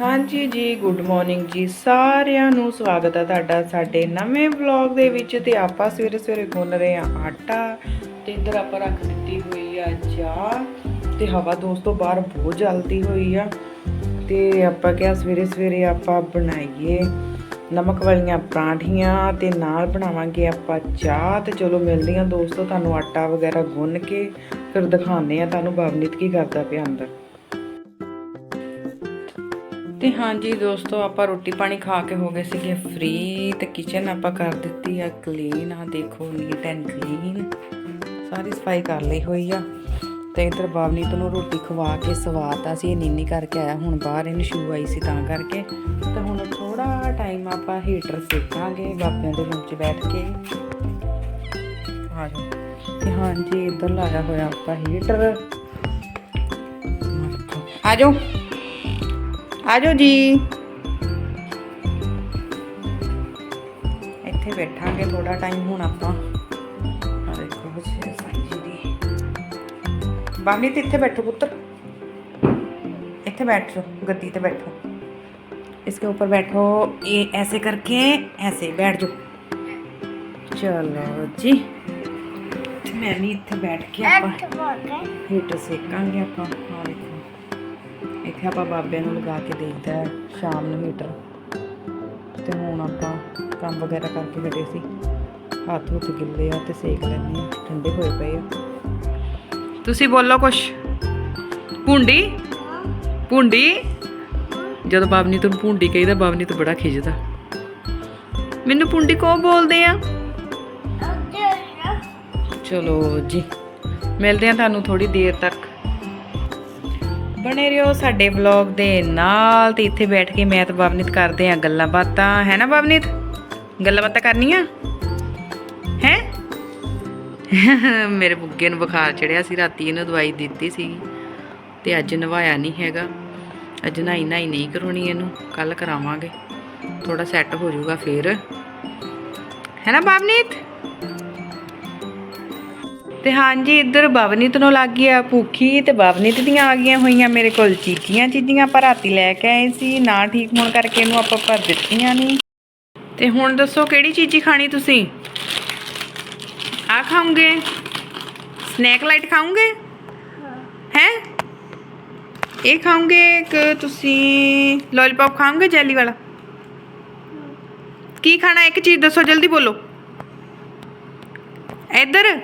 ਹਾਂਜੀ ਜੀ good morning ਜੀ। ਸਾਰਿਆਂ ਨੂੰ ਸਵਾਗਤ ਹੈ ਤੁਹਾਡਾ ਸਾਡੇ ਨਵੇਂ ਵਲੌਗ ਦੇ ਵਿੱਚ ਤੇ ਆਪਾਂ ਸਵੇਰੇ ਸਵੇਰੇ ਗੁੰਨ ਰਹੇ ਆ ਆਟਾ। ਤੇ ਇੱਧਰ ਆਪਾਂ ਰੱਖ ਦਿੱਤੀ ਹੋਈ ਆ ਚਾਹ ਤੇ ਹਵਾ ਦੋਸਤੋ ਬਾਹਰ ਬਹੁਤ ਜਲਦੀ ਹੋਈ ਆ। ਤੇ ਆਪਾਂ ਕਿਹਾ ਸਵੇਰੇ ਸਵੇਰੇ ਆਪਾਂ ਬਣਾਈਏ ਨਮਕ ਵਾਲੀਆਂ ਪਰਾਂਠੀਆਂ ਤੇ ਨਾਲ ਬਣਾਵਾਂਗੇ ਆਪਾਂ ਚਾਹ। ਤੇ ਚਲੋ ਮਿਲਦੇ ਆ ਦੋਸਤੋ ਤੁਹਾਨੂੰ ਆਟਾ ਵਗੈਰਾ ਗੁੰਨ ਕੇ, ਫਿਰ ਦਿਖਾਉਂਦੇ ਆ ਤੁਹਾਨੂੰ ਬਵਨੀਤ ਕੀ ਕਰਦਾ ਪਿਆ ਅੰਦਰ। ਤੇ ਹਾਂਜੀ ਦੋਸਤੋ, ਆਪਾਂ ਰੋਟੀ ਪਾਣੀ ਖਾ ਕੇ ਹੋ ਗਏ ਸੀਗੇ ਫ੍ਰੀ ਤੇ ਕਿਚਨ ਆਪਾਂ ਕਰ ਦਿੱਤੀ ਆ ਕਲੀਨ ਆ ਦੇਖੋ ਨੀਟ ਐਂਡ ਕਲੀਨ ਸਾਰੀ ਸਫ਼ਾਈ ਕਰ ਲਈ ਹੋਈ ਆ। ਤੇ ਇਧਰ ਬਾਵਨੀਤ ਨੂੰ ਰੋਟੀ ਖਵਾ ਕੇ ਸਵਾਤਾ ਸੀ ਇਹ ਨੀਨੀ ਕਰਕੇ ਆਇਆ। ਹੁਣ ਬਾਹਰ ਇਹਨੂੰ ਸ਼ੂ ਆਈ ਸੀ ਤਾਂ ਕਰਕੇ। ਤੇ ਹੁਣ ਥੋੜਾ ਟਾਈਮ ਆਪਾਂ ਹੀਟਰ ਸੇਕਾਂਗੇ ਬਾਪਿਆਂ ਦੇ ਰੂਮ 'ਚ ਬੈਠ ਕੇ। ਆ ਤੇ ਹਾਂਜੀ, ਇੱਧਰ ਲਾਇਆ ਹੋਇਆ ਆਪਾਂ ਹੀਟਰ ਆ ਜਾਓ ਆ ਜਾਓ ਜੀ ਇੱਥੇ ਬੈਠਾਂਗੇ ਥੋੜਾ ਟਾਈਮ ਹੁਣ ਆਪਾਂ ਆ ਦੇਖੋ ਬੱਚੇ ਸਾਈ ਜੀ ਦੀ ਬਾਮੀ ਤੇ ਇੱਥੇ ਬੈਠੋ ਪੁੱਤਰ ਇੱਥੇ बैठो गद्दी पे बैठो इसके ऊपर बैठो ये ऐसे करके ऐसे बैठ जाओ चलो जी ਤੇ ਮੈਂ ਵੀ ਇੱਥੇ ਬੈਠ ਕੇ ਆਪਾਂ ਹੀਟਰ ਸੇਕਾਂਗੇ ਆਪਾਂ ਆ ਦੇਖੋ ਇੱਥੇ ਆਪਾਂ ਬਾਬਿਆਂ ਨੂੰ ਲਗਾ ਕੇ ਦੇਖਦਾ ਹੈ ਸ਼ਾਮ ਨੂੰ ਹੀਟਰ ਤੇ ਹੁਣ ਆਪਾਂ ਕੰਮ ਵਗੈਰਾ ਕਰਕੇ ਹਟੇ ਸੀ। ਹੱਥ ਹੁੱਥ ਗਿੱਲੇ ਆ ਤੇ ਸੇਕ ਲੈਣੇ ਆ। ਠੰਡੇ ਹੋਏ ਪਏ ਆ। ਤੁਸੀਂ ਬੋਲੋ ਕੁਛ। ਭੁੰਡੀ? ਭੁੰਡੀ? ਜਦੋਂ ਬਾਬਨੀ ਤੋਂ ਭੁੰਡੀ ਕਹੀਦਾ ਬਾਬਨੀ ਤੋਂ ਬੜਾ ਖਿਜਦਾ। ਮੈਨੂੰ ਭੁੰਡੀ ਕੋ ਬੋਲਦੇ ਆ? ਚਲੋ ਜੀ। ਮਿਲਦੇ ਆ ਤੁਹਾਨੂੰ ਥੋੜੀ ਦੇਰ ਤੱਕ। ਬਣੇ ਰਹੋ ਸਾਡੇ ਵਲੌਗ ਦੇ ਨਾਲ ਤੇ ਇੱਥੇ ਬੈਠ ਕੇ ਮੈਂ ਤੇ ਬਾਬਨੀਤ ਕਰਦੇ ਆ ਗੱਲਾਂ ਬਾਤਾਂ। ਹੈ ਨਾ ਬਾਬਨੀਤ ਗੱਲਾਂ ਬਾਤਾਂ ਕਰਨੀਆਂ? ਹੈ? ਮੇਰੇ ਬੁੱਗੇ ਨੂੰ ਬੁਖਾਰ ਚੜਿਆ ਸੀ, ਰਾਤੀ ਇਹਨੂੰ ਦਵਾਈ ਦਿੱਤੀ ਸੀ ਤੇ ਅੱਜ ਨਵਾਇਆ ਨਹੀਂ ਹੈਗਾ। ਅੱਜ ਨਹਾਈ ਨਹਾਈ ਨਹੀਂ ਕਰਾਉਣੀ ਇਹਨੂੰ ਕੱਲ ਕਰਾਵਾਂਗੇ। ਥੋੜਾ ਸੈੱਟ ਹੋ ਜਾਊਗਾ ਫੇਰ। ਹੈ ਨਾ ਬਾਬਨੀਤ ਤੇ ਹਾਂਜੀ, ਇੱਧਰ ਬਵਨੀਤ ਨੂੰ ਲੱਗ ਗਈ ਆ ਭੁੱਖੀ ਤੇ ਬਵਨੀਤ ਦੀਆਂ ਆ ਗਈਆਂ ਹੋਈਆਂ ਮੇਰੇ ਕੋਲ ਚੀਚੀਆਂ ਚੀਜ਼ੀਆਂ ਪਰ ਰਾਤੀ ਲੈ ਕੇ ਆਏ ਸੀ, ਨਾ ਠੀਕ ਹੋਣ ਕਰਕੇ ਇਹਨੂੰ ਆਪਾਂ ਭਰ ਦਿੱਤੀਆਂ ਨਹੀਂ ਤੇ ਹੁਣ ਦੱਸੋ ਕਿਹੜੀ ਚੀਜ਼ੀ ਖਾਣੀ ਤੁਸੀਂ? ਆ ਖਾਓਗੇ? ਸਨੈਕ ਲਾਈਟ ਖਾਓਗੇ? ਹੈ? ਇਹ ਖਾਓਗੇ ਕਿ ਤੁਸੀਂ ਲੋਲੀਪੌਪ ਖਾਓਗੇ, ਜੈਲੀ ਵਾਲਾ? ਕੀ ਖਾਣਾ? ਇੱਕ ਚੀਜ਼ ਦੱਸੋ, ਜਲਦੀ ਬੋਲੋ। ਇੱਧਰ?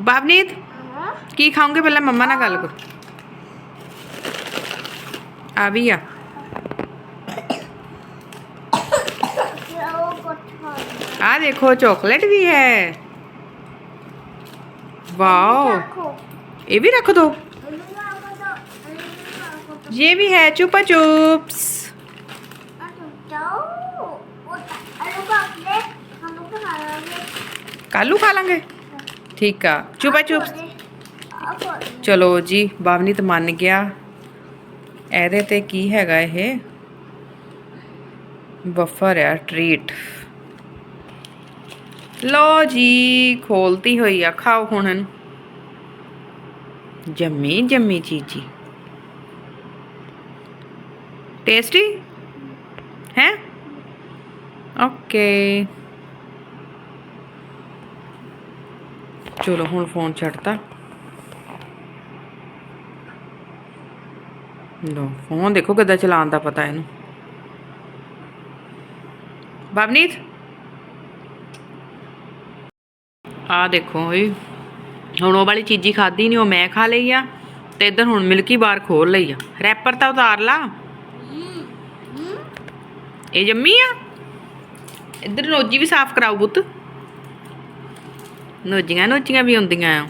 ਬਾਬਨੀਤ ਕੀ ਖਾਓਗੇ ਪਹਿਲਾਂ ਮੰਮਾ ਨਾਲ ਗੱਲ ਕਰੋ ਆ ਵੀ ਆ ਆ ਦੇਖੋ ਚਾਕਲੇਟ भी है वाओ ये भी रख दो ये भी है चुपा चुप्स कालू खा लेंगे ਠੀਕ ਆ ਚੁਪਾ ਚੁਪ ਚਲੋ ਜੀ ਬਾਵਨੀਤ ਮੰਨ ਗਿਆ ਇਹਦੇ ਤੇ ਕੀ ਹੈਗਾ ਇਹ ਬਫਰ ਆ ਟ੍ਰੀਟ ਲੋ ਜੀ ਖੋਲਤੀ ਹੋਈ ਆ ਖਾਓ ਹੁਣ ਇਹਨੂੰ ਜੰਮੀ ਜੰਮੀ ਚੀਜੀ ਟੇਸਟੀ ਹੈ ਓਕੇ ਚਲੋ ਹੁਣ ਫੋਨ ਛੱਡਤਾ। ਲੋ ਫੋਨ ਦੇਖੋ ਕਿੱਦਾਂ ਚਲਾਉਣ ਦਾ ਪਤਾ ਇਹਨੂੰ। ਬਵਨੀਤ ਆ ਦੇਖੋ ਇਹ ਹੁਣ ਉਹ ਵਾਲੀ ਚੀਜ਼ੀ ਖਾਦੀ ਨਹੀਂ ਉਹ ਮੈਂ ਖਾ ਲਈ ਆ ਤੇ ਇਧਰ ਹੁਣ ਮਿਲਕੀ ਬਾਰ ਖੋਲ ਲਈ ਆ। ਰੈਪਰ ਤਾਂ ਉਤਾਰ ਲਾ। ਇਹ ਜੰਮੀ ਆ? ਇਧਰ ਨੋਜੀ ਵੀ ਸਾਫ਼ ਕਰਾਓ ਪੁੱਤ ਨੋਜੀਆਂ ਨੋਜੀਆਂ ਵੀ ਹੁੰਦੀਆਂ ਆ।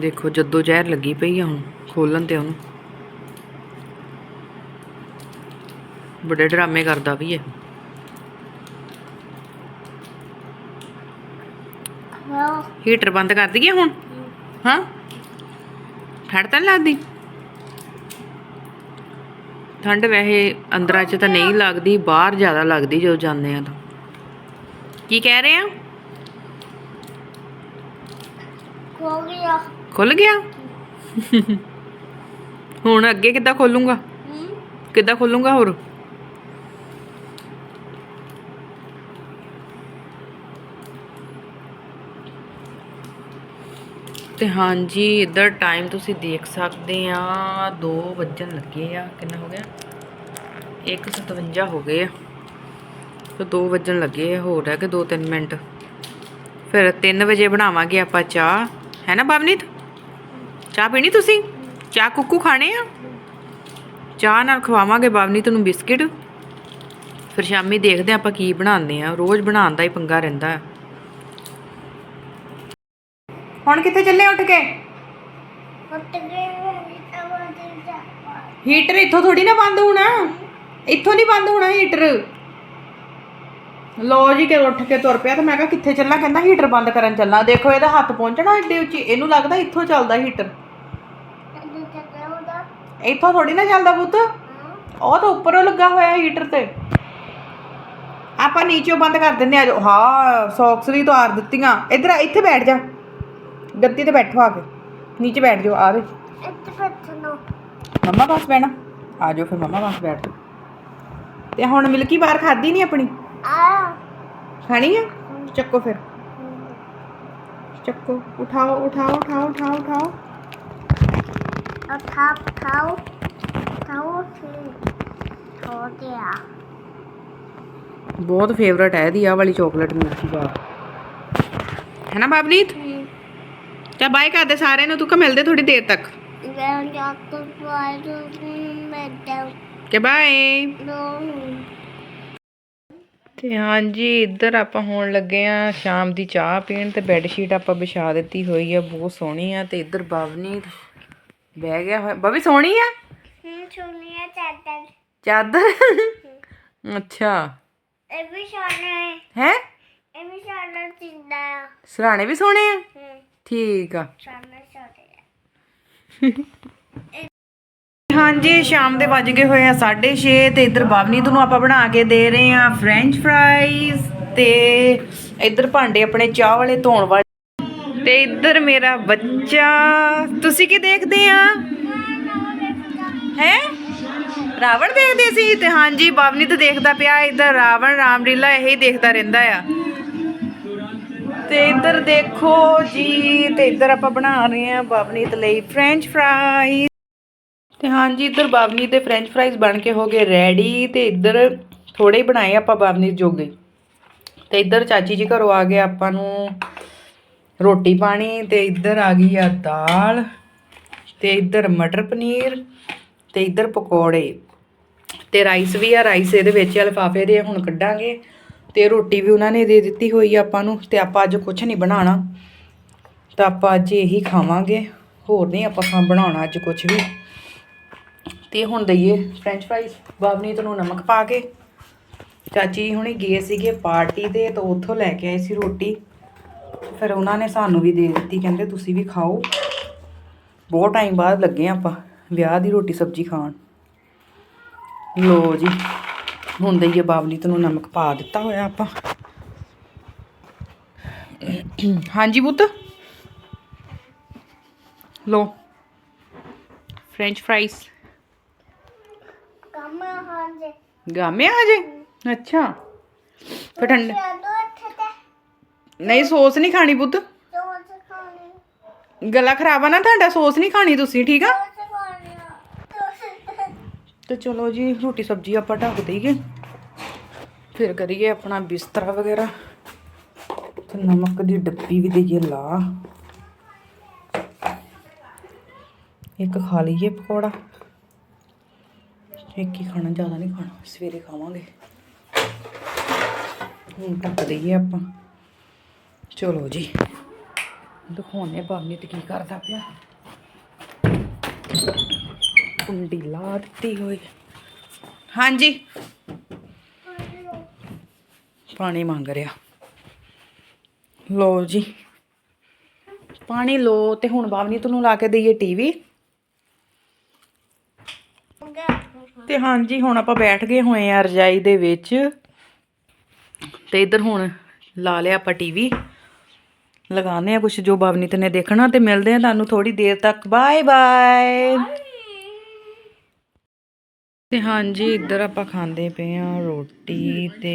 ਦੇਖੋ ਜਦੋਂ ਜ਼ਹਿਰ ਲੱਗੀ ਪਈ ਆ ਹੁਣ ਖੋਲਣ ਤੇ ਉਹਨੂੰ। ਬੜੇ ਡਰਾਮੇ ਕਰਦਾ ਵੀ ਹੈ ਹੀਟਰ ਬੰਦ ਕਰ ਦਈਏ ਹੁਣ? ਹਾਂ? ਠੰਡ ਤਾਂ ਲੱਗਦੀ? ਠੰਡ ਵੈਸੇ ਅੰਦਰਾਂ 'ਚ ਤਾਂ ਨਹੀਂ ਲੱਗਦੀ ਬਾਹਰ ਜ਼ਿਆਦਾ ਲੱਗਦੀ ਜਦੋਂ ਜਾਂਦੇ ਆ ਤਾਂ। ਕੀ ਕਹਿ ਰਹੇ ਆ? ਗਿਆ। ਖੁੱਲ ਗਿਆ? ਹੁਣ ਅੱਗੇ ਕਿੱਦਾਂ ਖੋਲੂੰਗਾ? ਕਿੱਦਾਂ ਖੋਲੂੰਗਾ ਹੋਰ? ਤੇ ਹਾਂਜੀ ਇੱਧਰ ਟਾਈਮ ਤੁਸੀਂ ਦੇਖ ਸਕਦੇ ਆ। 2 ਵੱਜਣ ਲੱਗੇ ਆ। ਕਿੰਨਾ ਹੋ ਗਿਆ? 1:57 ਹੋ ਗਏ ਆ। ਤੇ 2 ਵੱਜਣ ਲੱਗੇ ਆ ਹੋਰ ਰਹਿ ਗਏ 2-3 ਮਿੰਟ। ਫਿਰ 3 ਵਜੇ ਬਣਾਵਾਂਗੇ ਆਪਾਂ ਚਾਹ। ਹੈ ਨਾ ਬਵਨੀਤ? ਚਾਹ ਪੀਣੀ ਤੁਸੀਂ? ਚਾਹ ਕੁੱਕੂ ਖਾਣੇ ਆ? ਚਾਹ ਨਾਲ ਖਵਾਵਾਂਗੇ ਬਵਨੀਤ ਨੂੰ ਬਿਸਕਿਟ। ਫਿਰ ਸ਼ਾਮੀ ਦੇਖਦੇ ਹਾਂ ਆਪਾਂ ਕੀ ਬਣਾਉਂਦੇ ਆ ਰੋਜ਼ ਬਣਾਉਣ ਦਾ ਹੀ ਪੰਗਾ ਰਹਿੰਦਾ। ਹੈ ਹੁਣ ਕਿੱਥੇ ਚੱਲੇ ਉੱਠ ਕੇ? ਹੀਟਰ ਇੱਥੋਂ ਥੋੜੀ ਨਾ ਬੰਦ ਹੋਣਾ? ਇੱਥੋਂ ਨਹੀਂ ਬੰਦ ਹੋਣਾ ਹੀਟਰ? ਲੋ ਜੀ ਕਿ ਉੱਠ ਕੇ ਤੁਰ ਪਿਆ ਤੇ ਮੈਂ ਕਿਹਾ ਕਿੱਥੇ ਚੱਲਾਂ? ਕਹਿੰਦਾ ਹੀਟਰ ਬੰਦ ਕਰਨ ਚੱਲਾਂ। ਦੇਖੋ ਇਹਦਾ ਹੱਥ ਪਹੁੰਚਣਾ ਏਡੀ ਉੱਚੀ। ਇਹਨੂੰ ਲੱਗਦਾ ਇੱਥੋਂ ਚੱਲਦਾ ਹੀਟਰ ਇੱਥੋਂ ਥੋੜੀ ਨਾ ਚੱਲਦਾ ਪੁੱਤ। ਉਹ ਤਾਂ ਉੱਪਰੋਂ ਲੱਗਾ ਹੋਇਆ ਹੀਟਰ ਤੇ। ਆਪਾਂ ਨੀਚੋਂ ਬੰਦ ਕਰ ਦਿੰਦੇ ਆ ਹਾਂ ਸੌਕਸ ਵੀ ਉਤਾਰ ਦਿੱਤੀਆਂ। ਇਧਰ ਇੱਥੇ ਬੈਠ ਜਾ। ਗੱਦੀ ਤੇ ਬੈਠੋ ਆ ਕੇ। ਨੀਚੇ ਬੈਠ ਜਾਓ, ਆ ਦੇ ਮੰਮਾ ਪਾਸ ਬੈਣਾ ਆ ਜਾਓ ਫਿਰ ਮੰਮਾ ਪਾਸ ਬੈਠ। ਤੇ ਹੁਣ ਮਿਲਕੀ ਬਾਹਰ ਖਾਦੀ ਨਹੀਂ ਆਪਣੀ? ਖਾਣੀ ਆ ਚੱਕੋ ਫਿਰ ਚੱਕੋ ਉਠਾਓ ਉਠਾਓ ਉਠਾਓ ਉਠਾਓ ਉਠਾਓ ਬਹੁਤ ਫੇਵਰਟ ਹੈ ਇਹਦੀ ਆ ਵਾਲੀ ਚਾਕਲੇਟ ਮਿਲਕੀ ਬਾਰ ਹੈ ਨਾ ਬਾਬਨੀਤ ਚਾ ਬਾਏ ਕਰਦੇ ਸਾਰਿਆਂ ਨੂੰ ਤੂੰ ਕਾ ਮਿਲਦੇ ਥੋੜੀ ਦੇਰ ਤੱਕ ਕਿ ਬਾਏ ਤੇ ਹਾਂਜੀ ਇੱਧਰ ਆਪਾਂ ਹੋਣ ਲੱਗੇ ਆ ਸ਼ਾਮ ਦੀ ਚਾਹ ਪੀਣ ਤੇ ਬੈੱਡ ਸ਼ੀਟ ਆਪਾਂ ਵਿਛਾ ਦਿੱਤੀ ਹੋਈ ਆ ਬਹੁਤ ਸੋਹਣੀ ਆ ਤੇ ਇੱਧਰ ਬਵਨੀ ਬਹਿ ਗਿਆ ਹੋਇਆ। ਬਵੀ ਸੋਹਣੀ ਆ? ਚਾਦਰ। ਅੱਛਾ। ਹੈ। ਸਰਾਣੇ ਵੀ ਸੋਹਣੇ ਆ? ਠੀਕ ਆ। ਹਾਂਜੀ, ਸ਼ਾਮ ਦੇ ਵੱਜ ਗਏ ਹੋਏ ਆ 6:30 ਤੇ ਇੱਧਰ ਬਾਵਨੀਤ ਨੂੰ ਆਪਾਂ ਬਣਾ ਕੇ ਦੇ ਰਹੇ ਆ ਫ੍ਰੈਂਚ ਫਰਾਈਜ਼ ਤੇ ਇੱਧਰ ਭਾਂਡੇ ਆਪਣੇ ਚਾਹ ਵਾਲੇ ਧੋਣ ਵਾਲੇ। ਤੇ ਇੱਧਰ ਮੇਰਾ ਬੱਚਾ, ਤੁਸੀਂ ਕੀ ਦੇਖਦੇ ਆ? ਹੈ? ਰਾਵਣ ਦੇਖਦੇ ਸੀ ਤੇ ਹਾਂਜੀ ਬਾਵਨੀਤ ਦੇਖਦਾ ਪਿਆ, ਇੱਧਰ ਰਾਵਣ ਰਾਮਲੀਲਾ ਇਹੀ ਦੇਖਦਾ ਰਹਿੰਦਾ ਆ। ਤੇ ਇੱਧਰ ਦੇਖੋ ਜੀ, ਤੇ ਇੱਧਰ ਆਪਾਂ ਬਣਾ ਰਹੇ ਆ ਬਾਵਨੀਤ ਲਈ ਫ੍ਰੈਂਚ ਫਰਾਈਜ਼ ਤੇ ਹਾਂਜੀ, ਇੱਧਰ ਬਾਵਨੀ ਦੇ ਫ੍ਰੈਂਚ ਫਰਾਈਜ਼ ਬਣ ਕੇ ਹੋ ਗਏ ਰੈਡੀ ਤੇ ਇੱਧਰ ਥੋੜੇ ਹੀ ਬਣਾਏ ਆਪਾਂ ਬਾਵਨੀ ਜੋਗੇ। ਤੇ ਇੱਧਰ ਚਾਚੀ ਜੀ ਘਰੋਂ ਆ ਗਏ ਆਪਾਂ ਨੂੰ ਰੋਟੀ ਪਾਣੀ ਤੇ ਇੱਧਰ ਆ ਗਈ ਆ ਦਾਲ ਤੇ ਇੱਧਰ ਮਟਰ ਪਨੀਰ ਤੇ ਇੱਧਰ ਪਕੌੜੇ। ਤੇ ਰਾਈਸ ਵੀ ਆ ਰਾਈਸ ਇਹਦੇ ਵਿੱਚ ਲਿਫਾਫੇ ਦੇ ਹੁਣ ਕੱਢਾਂਗੇ। ਤੇ ਰੋਟੀ ਵੀ ਉਹਨਾਂ ਨੇ ਦੇ ਦਿੱਤੀ ਹੋਈ ਆ ਆਪਾਂ ਨੂੰ ਤੇ ਆਪਾਂ ਅੱਜ ਕੁਝ ਨਹੀਂ ਬਣਾਉਣਾ। ਤਾਂ ਆਪਾਂ ਅੱਜ ਇਹੀ ਖਾਵਾਂਗੇ। ਹੋਰ ਨਹੀਂ ਆਪਾਂ ਖਾ ਬਣਾਉਣਾ ਅੱਜ ਕੁਝ ਵੀ। ਤੇ ਹੁਣ ਦਈਏ ਫ੍ਰੈਂਚ ਫਰਾਈਜ਼ ਬਾਬਨੀਤ ਨੂੰ ਨਮਕ ਪਾ ਕੇ। ਚਾਚੀ ਹੁਣੇ ਗਏ ਸੀਗੇ ਪਾਰਟੀ ਤੇ, ਤਾਂ ਉੱਥੋਂ ਲੈ ਕੇ ਆਏ ਸੀ ਰੋਟੀ। ਫਿਰ ਉਹਨਾਂ ਨੇ ਸਾਨੂੰ ਵੀ ਦੇ ਦਿੱਤੀ, ਕਹਿੰਦੇ ਤੁਸੀਂ ਵੀ ਖਾਓ। ਬਹੁਤ ਟਾਈਮ ਬਾਅਦ ਲੱਗੇ ਆਪਾਂ, ਵਿਆਹ ਦੀ ਰੋਟੀ ਸਬਜ਼ੀ ਖਾਣ। ਲੋ ਜੀ, ਹੁਣ ਦਈਏ ਬਾਬਨੀਤ ਨੂੰ ਨਮਕ ਪਾ ਦਿੱਤਾ ਹੋਇਆ ਆਪਾਂ। ਹਾਂਜੀ ਪੁੱਤ। ਲੋ ਫ੍ਰੈਂਚ ਫਰਾਈਜ਼ ਗਾਮੇ ਆ ਜੇ ਅੱਛਾ ਫਿਰ ਠੰਡੇ ਨਹੀਂ ਸੌਸ ਨਹੀਂ ਖਾਣੀ ਪੁੱਤ ਗਲਾ ਖਰਾਬ ਆ ਨਾ ਤੁਹਾਡਾ ਸੌਸ ਨਹੀਂ ਖਾਣੀ ਤੁਸੀਂ ਠੀਕ ਆ ਤੇ ਚਲੋ ਜੀ ਰੋਟੀ ਸਬਜ਼ੀ ਆਪਾਂ ਢੱਕ ਦਈਏ ਫਿਰ ਕਰੀਏ ਆਪਣਾ ਬਿਸਤਰਾ ਵਗੈਰਾ ਤੇ ਨਮਕ ਦੀ ਡੱਬੀ ਵੀ ਦਈਏ ਲਾ ਇੱਕ ਖਾ ਲਈਏ ਪਕੌੜਾ ਇੱਕ ਹੀ ਖਾਣਾ, ਜ਼ਿਆਦਾ ਨਹੀਂ ਖਾਣਾ, ਸਵੇਰੇ ਖਾਵਾਂਗੇ। ਹੁਣ ਢੱਕ ਦਈਏ ਆਪਾਂ। ਚਲੋ ਜੀ ਦਿਖਾਉਣੇ ਬਾਬਨੀ ਤੇ ਕੀ ਕਰਦਾ ਪਿਆ। ਕੁੰਡੀ ਲਾ ਦਿੱਤੀ ਹੋਈ। ਹਾਂਜੀ। ਪਾਣੀ ਮੰਗ ਰਿਹਾ। ਲੋ ਜੀ। ਪਾਣੀ ਲੋ ਤੇ ਹੁਣ ਬਾਵਨੀ ਨੂੰ ਲਾ ਕੇ ਦਈਏ ਟੀਵੀ। ਤੇ ਹਾਂਜੀ, ਹੁਣ ਆਪਾਂ ਬੈਠ ਗਏ ਹੋਏ ਆ ਰਜਾਈ ਦੇ ਵਿੱਚ। ਤੇ ਇੱਧਰ ਹੁਣ ਲਾ ਲਿਆ ਆਪਾਂ ਟੀਵੀ ਲਗਾਉਂਦੇ ਆ ਕੁਝ ਜੋ ਬਾਵਨੀਤ ਨੇ ਦੇਖਣਾ ਤੇ ਮਿਲਦੇ ਆ ਤੁਹਾਨੂੰ ਥੋੜੀ ਦੇਰ ਤੱਕ। ਬਾਏ ਬਾਏ ਤੇ ਹਾਂਜੀ, ਇੱਧਰ ਆਪਾਂ ਖਾਂਦੇ ਪਏ ਆ ਰੋਟੀ ਤੇ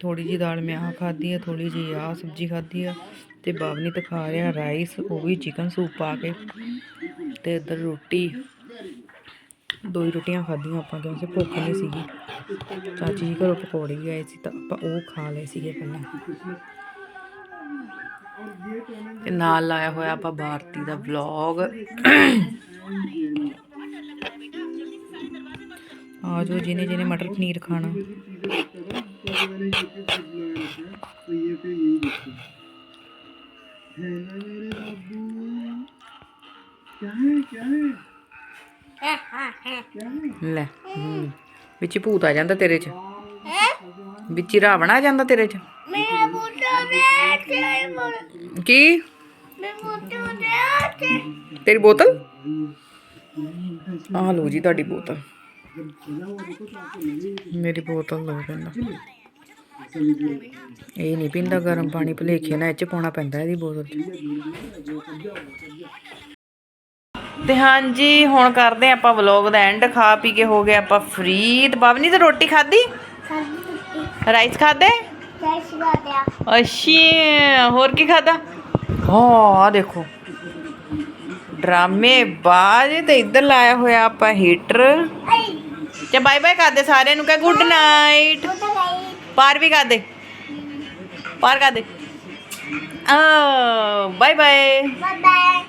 ਥੋੜੀ ਜੀ ਦਾਲ ਮੈਂ ਆ ਖਾਧੀ ਆ ਥੋੜੀ ਜੀ ਆ ਸਬਜ਼ੀ ਖਾਧੀ ਆ ਤੇ ਬਾਬਨੀ ਤੇ ਖਾ ਰਿਹਾ ਰਾਈਸ, ਉਹ ਵੀ ਚਿਕਨ ਸੂਪ ਪਾ ਕੇ। ਤੇ ਇੱਧਰ ਰੋਟੀ ਦੋ ਹੀ ਰੋਟੀਆਂ ਖਾਧੀਆਂ ਆਪਾਂ ਕਿਉਂਕਿ ਭੁੱਖ ਨਹੀਂ ਸੀਗੀ। ਚਾਚੀ ਜੀ ਘਰੋਂ ਪਕੌੜੇ ਵੀ ਆਏ ਸੀ ਤਾਂ ਆਪਾਂ ਉਹ ਖਾ ਲਏ ਸੀਗੇ ਪਹਿਲਾਂ। ਤੇ ਨਾਲ ਲਾਇਆ ਹੋਇਆ ਆਪਾਂ ਭਾਰਤੀ ਦਾ ਵਲੌਗ ਆ ਜੋ ਜਿਹਨੇ ਜਿਹਨੇ ਮਟਰ ਪਨੀਰ ਖਾਣਾ। ਲੈ ਵਿੱਚ ਭੂਤ ਆ ਜਾਂਦਾ ਤੇਰੇ ਚ। ਵਿੱਚ ਰਾਵਣ ਆ ਜਾਂਦਾ ਤੇਰੇ ਚ। ਮੇਰਾ ਬੁੱਢਾ ਵੇ ਕੀ? ਤੇਰੀ ਬੋਤਲ? ਆ ਲਓ ਜੀ ਤੁਹਾਡੀ ਬੋਤਲ। ਮੇਰੀ ਬੋਤਲ ਲਓ ਕਹਿੰਦਾ ਇਹ ਨਹੀਂ ਪੀਂਦਾ ਗਰਮ ਪਾਣੀ, ਭਲੇਖੇ ਨਾਲ ਇਹ ਚ ਪਾਉਣਾ ਪੈਂਦਾ ਇਹਦੀ ਬੋਤਲ ਚ। ਤੇ ਹਾਂਜੀ ਹੁਣ ਕਰਦੇ ਹਾਂ ਆਪਾਂ ਵਲੌਗ ਦਾ ਐਂਡ ਖਾ ਪੀ ਕੇ ਹੋ ਗਏ ਆਪਾਂ ਫ੍ਰੀ ਤੇ ਬਾਬਨੀ ਤੇ ਰੋਟੀ ਖਾਧੀ? ਰਾਈਸ ਖਾਦੇ ਅੱਛਾ ਹੋਰ ਕੀ ਖਾਦਾ ਹਾਂ ਆ ਦੇਖੋ। ਡਰਾਮੇ ਬਾਜ ਤੇ ਇੱਧਰ ਲਾਇਆ ਹੋਇਆ ਆਪਾਂ ਹੀਟਰ। ਤੇ ਬਾਏ ਬਾਏ ਕਰਦੇ ਸਾਰਿਆਂ ਨੂੰ ਕਹ ਗੁੱਡ ਨਾਈਟ ਪਾਰ ਵੀ ਕਰਦੇ ਪਾਰ ਕਰਦੇ ਆ ਬਾਏ ਬਾਏ। Bye bye